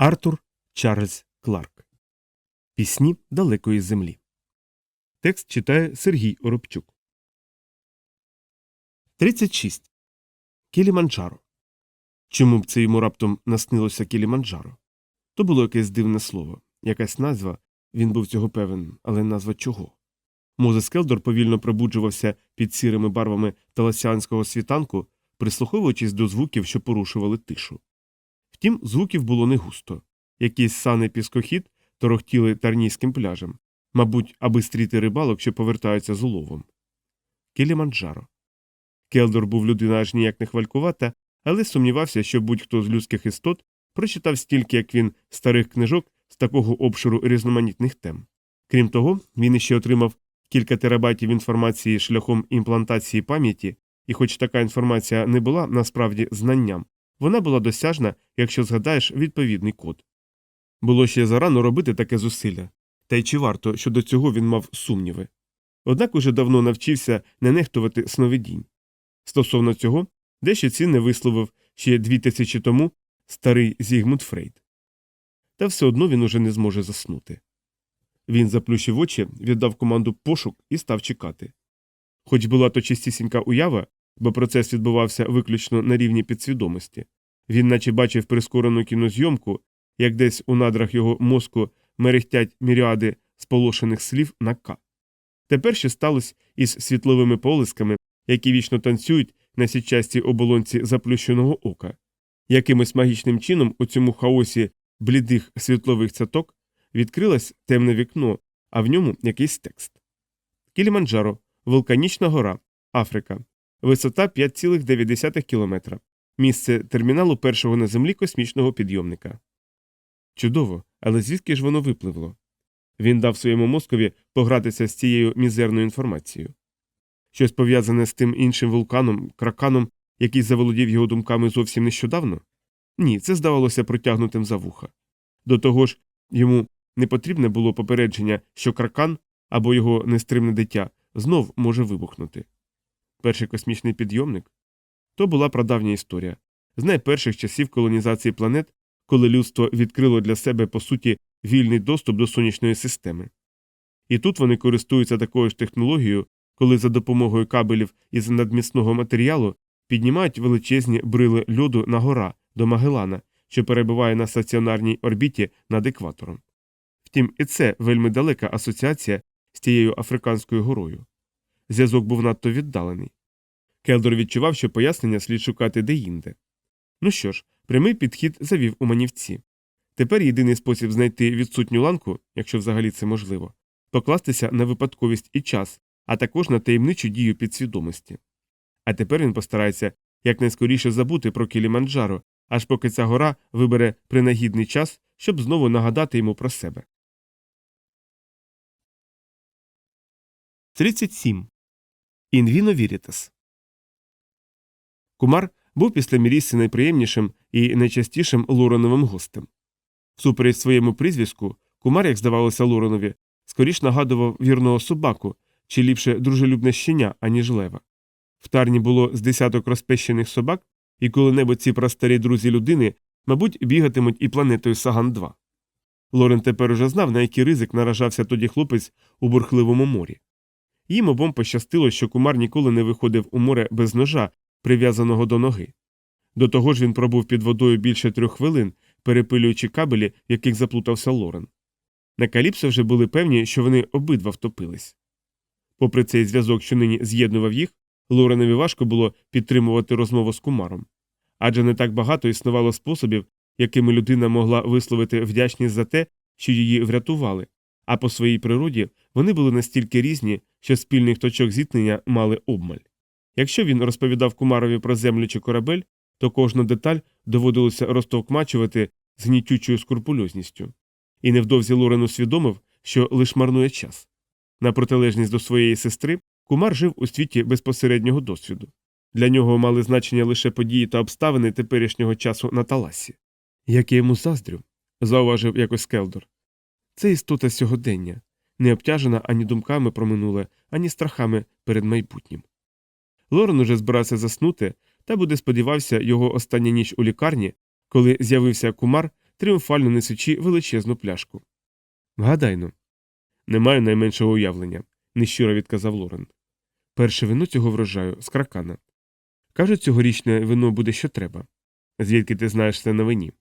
Артур Чарльз Кларк. Пісні далекої землі. Текст читає Сергій Оробчук. 36. Кіліманджаро. Чому б це йому раптом наснилося Кіліманджаро? То було якесь дивне слово, якась назва, він був цього певен, але назва чого? Мозес Келдор повільно пробуджувався під сірими барвами таласіанського світанку, прислуховуючись до звуків, що порушували тишу. Втім, звуків було не густо. Якісь сани піскохід торохтіли тарнійським пляжем, мабуть, аби стріти рибалок, що повертаються з уловом. Кіліманджаро. Келдор був людина аж ніяк не хвалькувата, але сумнівався, що будь-хто з людських істот прочитав стільки, як він, старих книжок з такого обширу різноманітних тем. Крім того, він іще отримав кілька терабайтів інформації шляхом імплантації пам'яті, і хоч така інформація не була насправді знанням, вона була досяжна, якщо згадаєш відповідний код. Було ще зарано робити таке зусилля, та й чи варто, що до цього він мав сумніви. Однак уже давно навчився не нехтувати сновидінь. Стосовно цього, дещо цінне висловив ще дві тисячі тому старий Зігмунд Фрейд. Та все одно він уже не зможе заснути. Він заплющив очі, віддав команду пошук і став чекати. Хоч була то чистісінька уява, бо процес відбувався виключно на рівні підсвідомості, він наче бачив прискорену кінозйомку, як десь у надрах його мозку мерехтять міріади сполошених слів на К. Тепер що сталося із світловими полисками, які вічно танцюють на січастій оболонці заплющеного ока. Якимось магічним чином у цьому хаосі блідих світлових цяток відкрилось темне вікно, а в ньому якийсь текст. Кіліманджаро, вулканічна гора, Африка, висота 5,9 кілометра. Місце терміналу першого на землі космічного підйомника. Чудово, але звідки ж воно випливло? Він дав своєму мозкові погратися з цією мізерною інформацією. Щось пов'язане з тим іншим вулканом, краканом, який заволодів його думками зовсім нещодавно? Ні, це здавалося протягнутим за вуха. До того ж, йому не потрібне було попередження, що кракан або його нестримне дитя знов може вибухнути. Перший космічний підйомник то була прадавня історія з найперших часів колонізації планет, коли людство відкрило для себе по суті вільний доступ до сонячної системи. І тут вони користуються такою ж технологією, коли за допомогою кабелів із надмісного матеріалу піднімають величезні брили льоду на гора до Магелана, що перебуває на стаціонарній орбіті над екватором. Втім, і це вельми далека асоціація з тією африканською горою. Зв'язок був надто віддалений. Келдор відчував, що пояснення слід шукати деінде. Ну що ж, прямий підхід завів у манівці. Тепер єдиний спосіб знайти відсутню ланку, якщо взагалі це можливо, покластися на випадковість і час, а також на таємничу дію підсвідомості. А тепер він постарається якнайскоріше забути про Кіліманджаро, аж поки ця гора вибере принагідний час, щоб знову нагадати йому про себе. 37. Інвіно Вірітас Кумар був після Мірісі найприємнішим і найчастішим Лореновим гостем. Всупереч своєму прізвиську, кумар, як здавалося Лоренові, скоріш нагадував вірного собаку чи ліпше дружелюбне щеня, аніж лева. В тарні було з десяток розпещених собак, і коли-небудь ці прастарі друзі людини, мабуть, бігатимуть і планетою Саган 2 Лорен тепер уже знав, на який ризик наражався тоді хлопець у бурхливому морі. Їм обом пощастило, що кумар ніколи не виходив у море без ножа, прив'язаного до ноги. До того ж він пробув під водою більше трьох хвилин, перепилюючи кабелі, в яких заплутався Лорен. На Каліпсо вже були певні, що вони обидва втопились. Попри цей зв'язок, що нині з'єднував їх, Лоренові важко було підтримувати розмову з кумаром. Адже не так багато існувало способів, якими людина могла висловити вдячність за те, що її врятували, а по своїй природі вони були настільки різні, що спільних точок зіткнення мали обмаль. Якщо він розповідав кумарові про землю чи корабель, то кожну деталь доводилося розтовкмачувати з гнітючою скрупульозністю. І невдовзі Лорен усвідомив, що лиш марнує час. На протилежність до своєї сестри, кумар жив у світі безпосереднього досвіду. Для нього мали значення лише події та обставини теперішнього часу на таласі. Як я йому заздрю, зауважив якось Келдор. Це істота сьогодення, не обтяжена ані думками про минуле, ані страхами перед майбутнім. Лорен уже збирався заснути, та буде сподівався, його остання ніч у лікарні, коли з'явився кумар, тріумфально несучи величезну пляшку. Гадайно. Не маю найменшого уявлення, нещиро відказав Лорен. Перше вино цього врожаю з кракана. Кажуть, цьогорічне вино буде що треба. Звідки ти знаєш це на вині?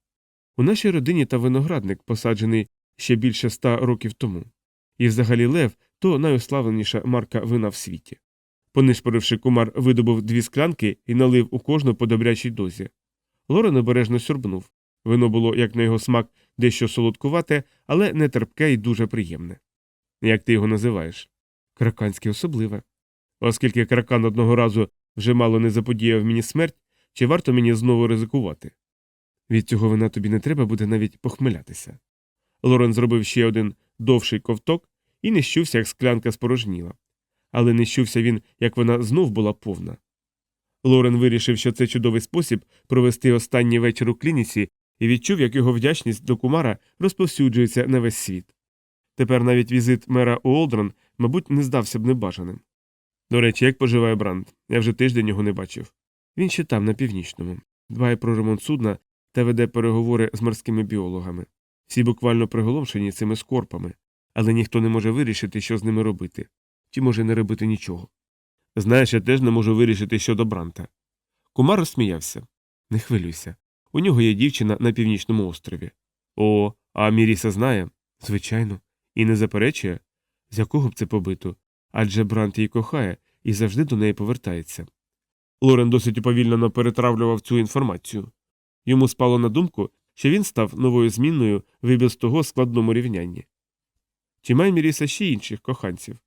У нашій родині та виноградник посаджений ще більше ста років тому. І взагалі лев то найославленіша марка вина в світі. Понишпоривши кумар, видобув дві склянки і налив у кожну по добрячій дозі. Лорен обережно сюрбнув. Вино було, як на його смак, дещо солодкувате, але не терпке і дуже приємне. Як ти його називаєш? Краканське особливе. Оскільки кракан одного разу вже мало не заподіяв мені смерть, чи варто мені знову ризикувати? Від цього вина тобі не треба буде навіть похмелятися. Лорен зробив ще один довший ковток і не щувся, як склянка спорожніла. Але не щувся він, як вона знов була повна. Лорен вирішив, що це чудовий спосіб провести останній вечір у клініці і відчув, як його вдячність до кумара розповсюджується на весь світ. Тепер навіть візит мера Уолдрон, мабуть, не здався б небажаним. До речі, як поживає Бранд? Я вже тиждень його не бачив. Він ще там, на північному, дбає про ремонт судна та веде переговори з морськими біологами. Всі буквально приголомшені цими скорпами, але ніхто не може вирішити, що з ними робити, чи може не робити нічого. Знаєш, я теж не можу вирішити щодо Бранта. Кумар розсміявся. Не хвилюйся. У нього є дівчина на північному острові. О, а Міріса знає? Звичайно. І не заперечує? З якого б це побито? Адже Брант її кохає і завжди до неї повертається. Лорен досить уповільнено перетравлював цю інформацію. Йому спало на думку, що він став новою змінною в і без того складному рівнянні. Чи має Міріса ще інших коханців?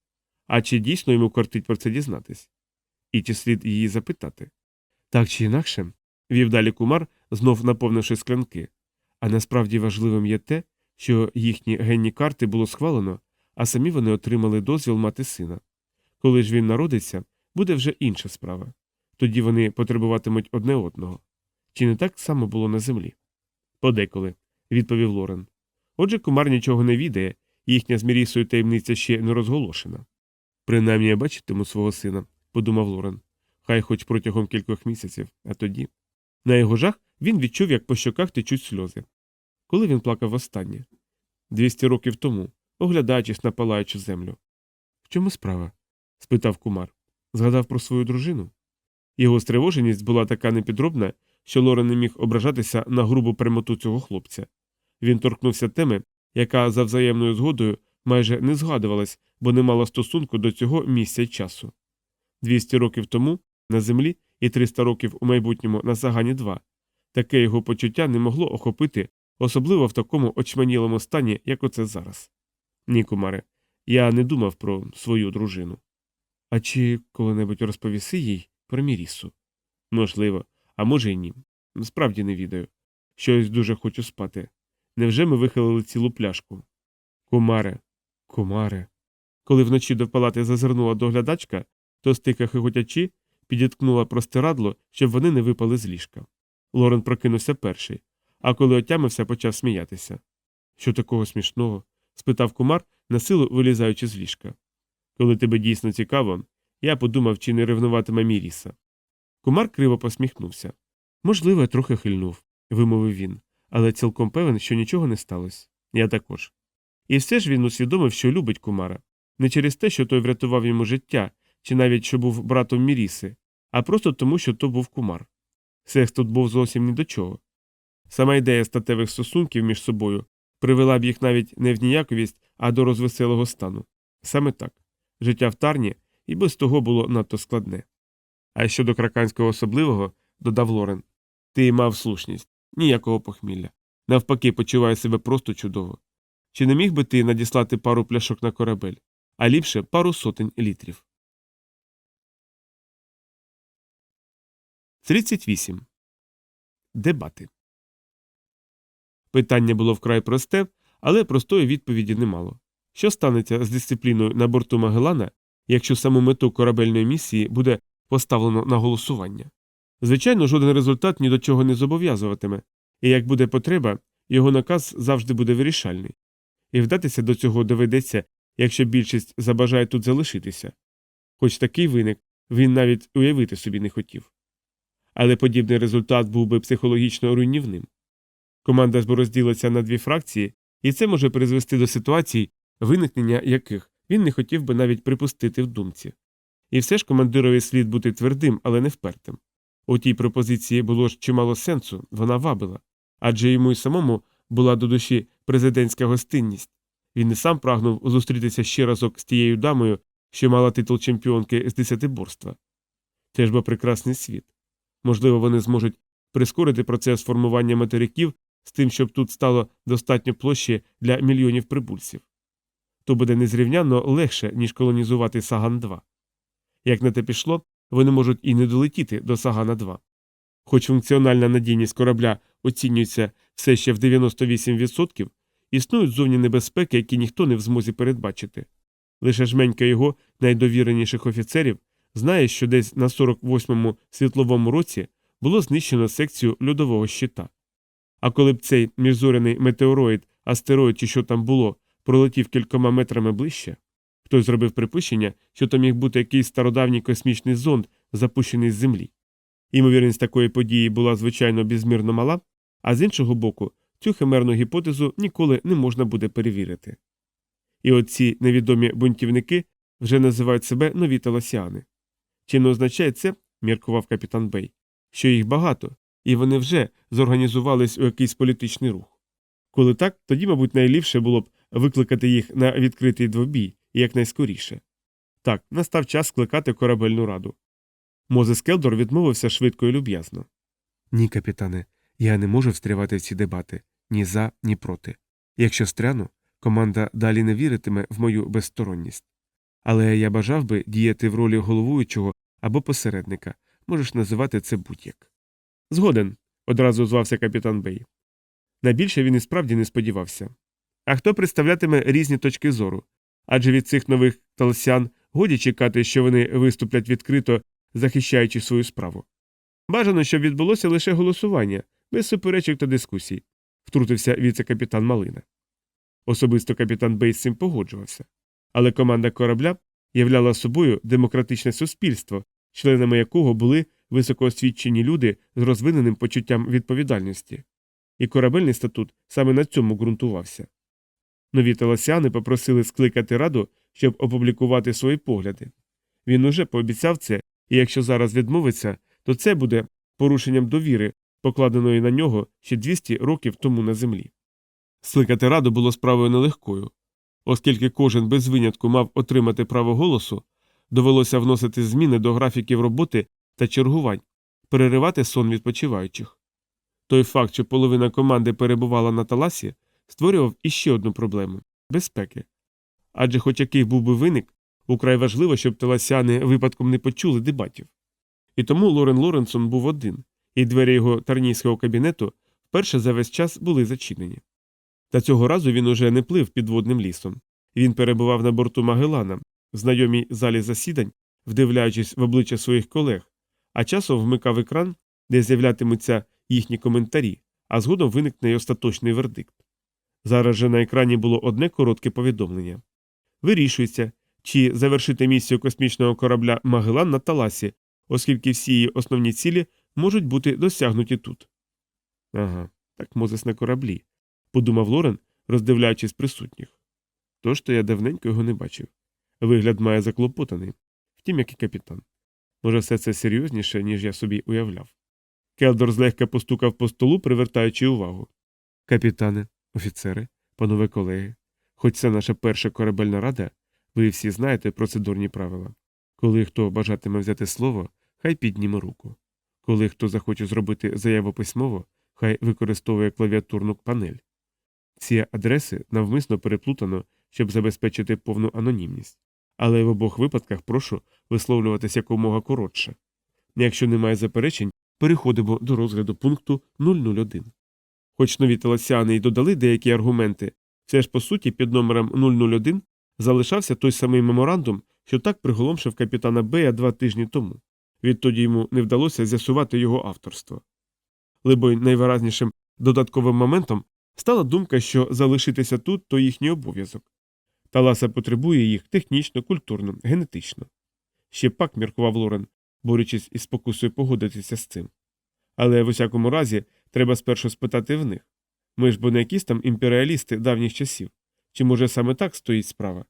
А чи дійсно йому кортить про це дізнатись? І чи слід її запитати? Так чи інакше, вів далі кумар, знов наповнивши склянки. А насправді важливим є те, що їхні генні карти було схвалено, а самі вони отримали дозвіл мати сина. Коли ж він народиться, буде вже інша справа. Тоді вони потребуватимуть одне одного. Чи не так само було на землі? Подеколи, відповів Лорен. Отже, кумар нічого не відає, їхня з Мірісою таємниця ще не розголошена. Принаймні я бачитиму свого сина, подумав Лорен. Хай хоч протягом кількох місяців, а тоді. На його жах він відчув, як по щоках течуть сльози. Коли він плакав востаннє? Двісті років тому, оглядаючись на палаючу землю. В чому справа? спитав кумар. Згадав про свою дружину. Його стривоженість була така непідробна, що Лорен не міг ображатися на грубу прямоту цього хлопця. Він торкнувся теми, яка за взаємною згодою майже не згадувалась, бо не мала стосунку до цього місця часу. Двісті років тому на землі і 300 років у майбутньому на Сагані 2 таке його почуття не могло охопити, особливо в такому очманілому стані, як оце зараз. Ні, кумаре, я не думав про свою дружину. А чи коли-небудь розповіси їй про Мірісу? Можливо, а може й ні. Справді не відаю. Щось дуже хочу спати. Невже ми вихилили цілу пляшку? Кумаре, кумаре. Коли вночі до палати зазирнула доглядачка, то стика хихотячи, підіткнула простирадло, щоб вони не випали з ліжка. Лорен прокинувся перший, а коли отямився, почав сміятися. Що такого смішного? спитав кумар, насилу вилізаючи з ліжка. Коли тебе дійсно цікаво, я подумав, чи не ревнуватиме Міріса. Кумар криво посміхнувся. Можливо, я трохи хильнув, вимовив він, але цілком певен, що нічого не сталося. Я також. І все ж він усвідомив, що любить кумара, не через те, що той врятував йому життя, чи навіть що був братом Міріси, а просто тому, що то був кумар. Секс тут був зовсім ні до чого. Сама ідея статевих стосунків між собою привела б їх навіть не в ніяковість, а до розвеселого стану. Саме так життя в тарні і без того було надто складне. А щодо краканського особливого, додав Лорен, ти мав слушність, ніякого похмілля. Навпаки, почуваю себе просто чудово. Чи не міг би ти надіслати пару пляшок на корабель, а ліпше пару сотень літрів? 38. Дебати. Питання було вкрай просте, але простої відповіді не мало. Що станеться з дисципліною на борту Магелана, якщо саму мету корабельної місії буде поставлено на голосування? Звичайно, жоден результат ні до чого не зобов'язуватиме, і як буде потреба, його наказ завжди буде вирішальний. І вдатися до цього доведеться, якщо більшість забажає тут залишитися. Хоч такий виник він навіть уявити собі не хотів. Але подібний результат був би психологічно руйнівним. Команда ж розділиться на дві фракції, і це може призвести до ситуацій, виникнення яких він не хотів би навіть припустити в думці. І все ж командирові слід бути твердим, але не впертим. У тій пропозиції було ж чимало сенсу, вона вабила, адже йому й самому була до душі президентська гостинність. Він і сам прагнув зустрітися ще разок з тією дамою, що мала титул чемпіонки з десятиборства. Це ж бо прекрасний світ. Можливо, вони зможуть прискорити процес формування материків з тим, щоб тут стало достатньо площі для мільйонів прибульців. То буде незрівнянно легше, ніж колонізувати Саган 2. Як на те пішло, вони можуть і не долетіти до Сагана 2. Хоч функціональна надійність корабля оцінюється все ще в 98%, існують зовні небезпеки, які ніхто не в змозі передбачити. Лише жменька його найдовіреніших офіцерів знає, що десь на 48-му світловому році було знищено секцію льодового щита. А коли б цей міжзоряний метеороїд, астероїд чи що там було, пролетів кількома метрами ближче, хтось зробив припущення, що то міг бути якийсь стародавній космічний зонд, запущений з Землі. Імовірність такої події була, звичайно, безмірно мала, а з іншого боку, цю химерну гіпотезу ніколи не можна буде перевірити. І оці невідомі бунтівники вже називають себе нові таласіани. Чи не означає це, міркував капітан Бей, що їх багато, і вони вже зорганізувались у якийсь політичний рух. Коли так, тоді, мабуть, найліпше було б викликати їх на відкритий двобій і якнайскоріше. Так, настав час скликати корабельну раду. Мозес Келдор відмовився швидко і люб'язно. Ні, капітане, я не можу встрявати в ці дебати ні за, ні проти. Якщо стряну, команда далі не віритиме в мою безсторонність. Але я бажав би діяти в ролі головуючого або посередника, можеш називати це будь-як. Згоден, одразу звався капітан Бей. Найбільше він і справді не сподівався. А хто представлятиме різні точки зору? Адже від цих нових талсян годі чекати, що вони виступлять відкрито, захищаючи свою справу. Бажано, щоб відбулося лише голосування, без суперечок та дискусій, втрутився віце-капітан Малина. Особисто капітан Бей з цим погоджувався. Але команда корабля являла собою демократичне суспільство, членами якого були високоосвічені люди з розвиненим почуттям відповідальності. І корабельний статут саме на цьому ґрунтувався. Нові телосяни попросили скликати раду, щоб опублікувати свої погляди. Він уже пообіцяв це, і якщо зараз відмовиться, то це буде порушенням довіри, покладеної на нього ще 200 років тому на землі. Скликати раду було справою нелегкою. Оскільки кожен без винятку мав отримати право голосу, довелося вносити зміни до графіків роботи та чергувань, переривати сон відпочиваючих. Той факт, що половина команди перебувала на таласі, створював іще одну проблему безпеки. Адже, хоч який був би виник, украй важливо, щоб таласяни випадком не почули дебатів. І тому Лорен Лоренсон був один, і двері його тарнійського кабінету вперше за весь час були зачинені. Та цього разу він уже не плив підводним лісом. Він перебував на борту Магелана, в знайомій залі засідань, вдивляючись в обличчя своїх колег, а часом вмикав екран, де з'являтимуться їхні коментарі, а згодом виникне й остаточний вердикт. Зараз же на екрані було одне коротке повідомлення вирішується, чи завершити місію космічного корабля Магелан на Таласі, оскільки всі її основні цілі можуть бути досягнуті тут. Ага, так Мозес на кораблі подумав Лорен, роздивляючись присутніх. Тож то я давненько його не бачив. Вигляд має заклопотаний, втім, як і капітан. Може, все це серйозніше, ніж я собі уявляв. Келдор злегка постукав по столу, привертаючи увагу. Капітане, офіцери, панове колеги, хоч це наша перша корабельна рада, ви всі знаєте процедурні правила. Коли хто бажатиме взяти слово, хай підніме руку. Коли хто захоче зробити заяву письмово, хай використовує клавіатурну панель. Ці адреси навмисно переплутано, щоб забезпечити повну анонімність, але в обох випадках прошу висловлюватися якомога коротше. Якщо немає заперечень, переходимо до розгляду пункту 001. Хоч нові телесяни й додали деякі аргументи, все ж по суті під номером 001 залишався той самий меморандум, що так приголомшив капітана Бея два тижні тому. Відтоді йому не вдалося з'ясувати його авторство. Либо найвиразнішим додатковим моментом Стала думка, що залишитися тут то їхній обов'язок. Таласа потребує їх технічно, культурно, генетично. Ще пак міркував Лорен, борючись із спокусою погодитися з цим. Але в усякому разі треба спершу спитати в них. Ми ж бо не якісь там імперіалісти давніх часів. Чи може саме так стоїть справа?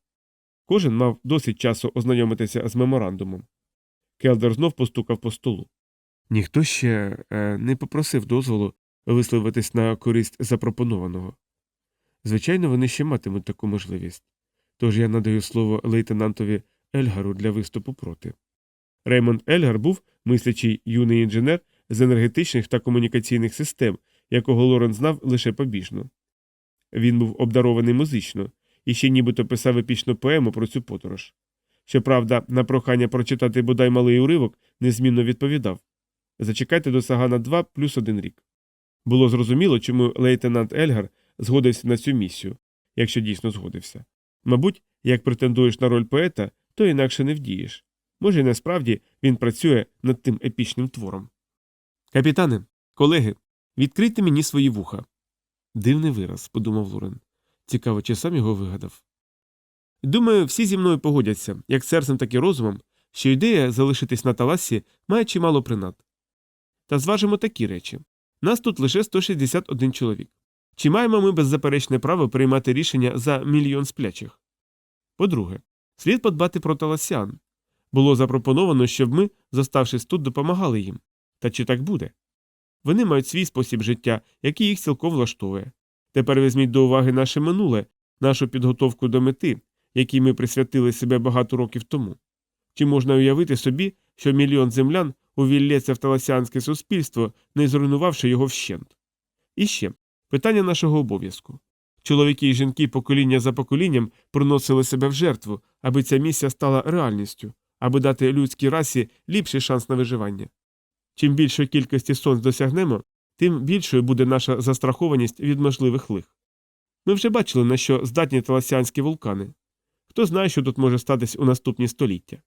Кожен мав досить часу ознайомитися з меморандумом. Келдер знов постукав по столу. Ніхто ще е, не попросив дозволу висловитись на користь запропонованого. Звичайно, вони ще матимуть таку можливість. Тож я надаю слово лейтенантові Ельгару для виступу проти. Реймонд Ельгар був мислячий юний інженер з енергетичних та комунікаційних систем, якого Лорен знав лише побіжно. Він був обдарований музично і ще нібито писав епічну поему про цю подорож. Щоправда, на прохання прочитати бодай малий уривок незмінно відповідав Зачекайте до Сагана 2 плюс один рік. Було зрозуміло, чому лейтенант Ельгар згодився на цю місію, якщо дійсно згодився. Мабуть, як претендуєш на роль поета, то інакше не вдієш. Може, і насправді він працює над тим епічним твором. Капітане, колеги, відкрийте мені свої вуха. Дивний вираз, подумав Лорен. Цікаво, чи сам його вигадав. Думаю, всі зі мною погодяться, як серцем, так і розумом, що ідея залишитись на таласі має чимало принад. Та зважимо такі речі нас тут лише 161 чоловік. Чи маємо ми беззаперечне право приймати рішення за мільйон сплячих? По-друге, слід подбати про таласян. Було запропоновано, щоб ми, зоставшись тут, допомагали їм. Та чи так буде? Вони мають свій спосіб життя, який їх цілком влаштовує. Тепер візьміть до уваги наше минуле, нашу підготовку до мети, якій ми присвятили себе багато років тому. Чи можна уявити собі, що мільйон землян увіллється в таласянське суспільство, не зруйнувавши його вщент? І ще питання нашого обов'язку. Чоловіки і жінки покоління за поколінням приносили себе в жертву, аби ця місія стала реальністю, аби дати людській расі ліпший шанс на виживання. Чим більшої кількості сонць досягнемо, тим більшою буде наша застрахованість від можливих лих. Ми вже бачили, на що здатні таласянські вулкани. Хто знає, що тут може статись у наступні століття.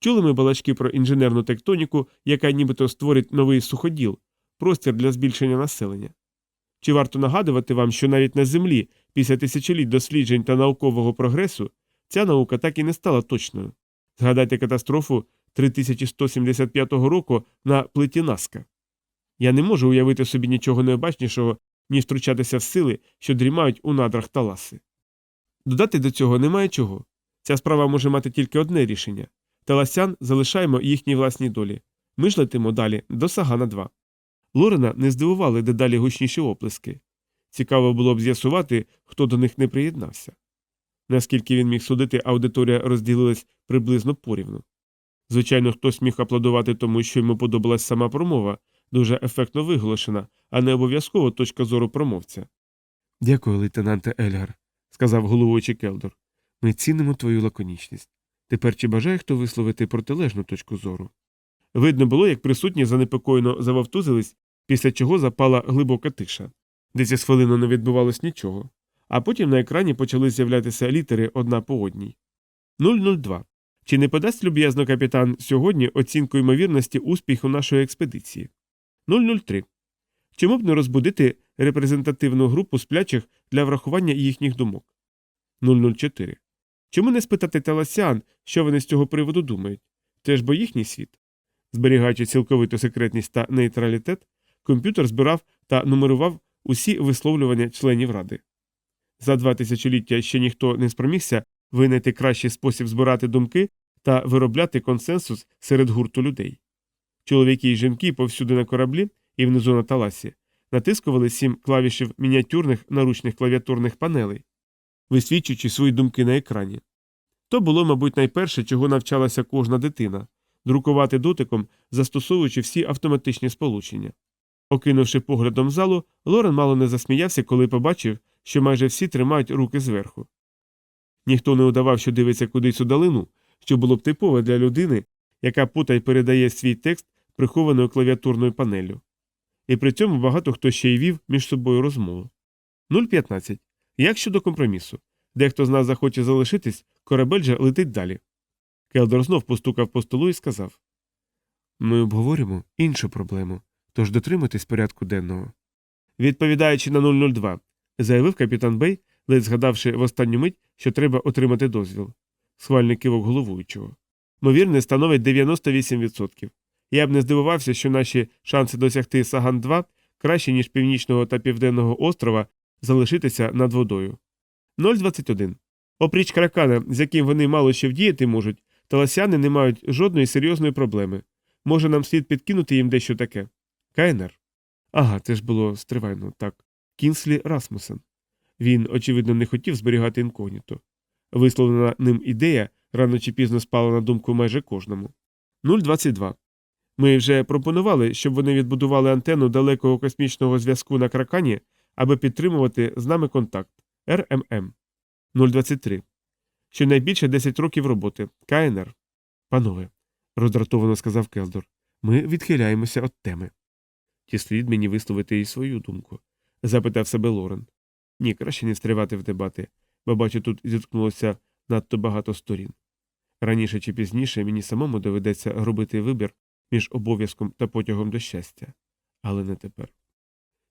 Чули ми балачки про інженерну тектоніку, яка нібито створить новий суходіл, простір для збільшення населення. Чи варто нагадувати вам, що навіть на Землі, після тисячоліть досліджень та наукового прогресу, ця наука так і не стала точною? Згадайте катастрофу 3175 року на плиті Наска. Я не можу уявити собі нічого необачнішого, ніж втручатися в сили, що дрімають у надрах таласи. Додати до цього немає чого. Ця справа може мати тільки одне рішення таласян залишаємо їхній власній долі. Ми ж летимо далі до Сагана 2. Лорена не здивували дедалі гучніші оплески. Цікаво було б з'ясувати, хто до них не приєднався. Наскільки він міг судити, аудиторія розділилась приблизно порівну. Звичайно, хтось міг аплодувати тому, що йому подобалась сама промова, дуже ефектно виголошена, а не обов'язково точка зору промовця. Дякую, лейтенанте Ельгар, сказав головуючий Келдор. Ми цінимо твою лаконічність. Тепер чи бажає хто висловити протилежну точку зору? Видно було, як присутні занепокоєно завовтузились, після чого запала глибока тиша. Десь із хвилину не відбувалось нічого, а потім на екрані почали з'являтися літери одна по одній. 002. Чи не подасть люб'язно капітан сьогодні оцінку ймовірності успіху нашої експедиції? 003. Чому б не розбудити репрезентативну групу сплячих для врахування їхніх думок? 004. Чому не спитати таласян, що вони з цього приводу думають? Це ж бо їхній світ. Зберігаючи цілковиту секретність та нейтралітет, комп'ютер збирав та нумерував усі висловлювання членів ради. За два тисячоліття ще ніхто не спромігся винайти кращий спосіб збирати думки та виробляти консенсус серед гурту людей. Чоловіки і жінки повсюди на кораблі і внизу на таласі натискували сім клавішів мініатюрних наручних клавіатурних панелей, висвічуючи свої думки на екрані. То було, мабуть, найперше, чого навчалася кожна дитина друкувати дотиком, застосовуючи всі автоматичні сполучення. Окинувши поглядом залу, Лорен мало не засміявся, коли побачив, що майже всі тримають руки зверху. Ніхто не удавав, що дивиться кудись у далину, що було б типове для людини, яка потай передає свій текст прихованою клавіатурною панеллю. І при цьому багато хто ще й вів між собою розмову. 0,15. Як щодо компромісу? Дехто з нас захоче залишитись, корабель же летить далі. Келдор знов постукав по столу і сказав Ми обговоримо іншу проблему, тож дотримуйтесь порядку денного. Відповідаючи на 002, заявив капітан Бей, ледь згадавши в останню мить, що треба отримати дозвіл. Схвальний кивок головуючого. Ймовірне становить 98%. Я б не здивувався, що наші шанси досягти Саган 2 краще, ніж північного та південного острова, залишитися над водою. 021. Опріч кракана, з яким вони мало що вдіяти можуть, таласяни не мають жодної серйозної проблеми. Може, нам слід підкинути їм дещо таке. КНР. Ага, це ж було стривайно, так. Кінслі Расмусен. Він, очевидно, не хотів зберігати інкогніто. Висловлена ним ідея рано чи пізно спала на думку майже кожному. 022. Ми вже пропонували, щоб вони відбудували антенну далекого космічного зв'язку на кракані, аби підтримувати з нами контакт РММ. 023. Щонайбільше 10 років роботи. КНР. Панове, роздратовано сказав Келдор, ми відхиляємося від теми. Чи слід мені висловити і свою думку? запитав себе Лорен. Ні, краще не стривати в дебати, бо бачу, тут зіткнулося надто багато сторін. Раніше чи пізніше мені самому доведеться робити вибір між обов'язком та потягом до щастя, але не тепер.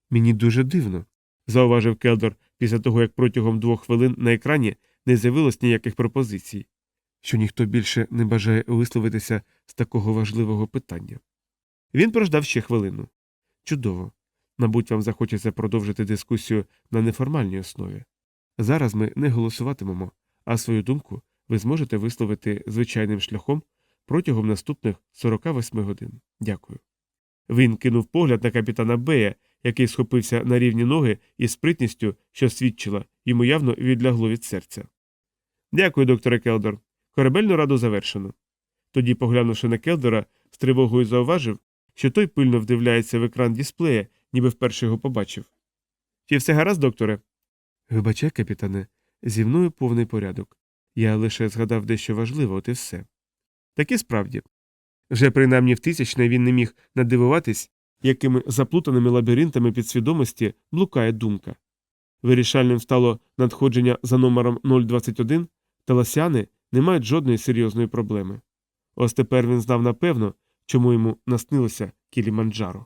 Мені дуже дивно, зауважив Келдор після того, як протягом двох хвилин на екрані не з'явилось ніяких пропозицій, що ніхто більше не бажає висловитися з такого важливого питання. Він прождав ще хвилину. Чудово. Мабуть, вам захочеться продовжити дискусію на неформальній основі. Зараз ми не голосуватимемо, а свою думку ви зможете висловити звичайним шляхом протягом наступних 48 годин. Дякую. Він кинув погляд на капітана Бея, який схопився на рівні ноги із спритністю, що свідчила, йому явно відлягло від серця. Дякую, докторе Келдор. Корабельну раду завершено. Тоді, поглянувши на Келдора, з тривогою зауважив, що той пильно вдивляється в екран дисплея, ніби вперше його побачив. Чи все гаразд, докторе? Вибачай, капітане, зі мною повний порядок. Я лише згадав дещо важливе, от і все. Так і справді. Вже принаймні в тисячне він не міг надивуватись, якими заплутаними лабіринтами підсвідомості блукає думка. Вирішальним стало надходження за номером 021, таласяни не мають жодної серйозної проблеми. Ось тепер він знав напевно, чому йому наснилося Кіліманджаро.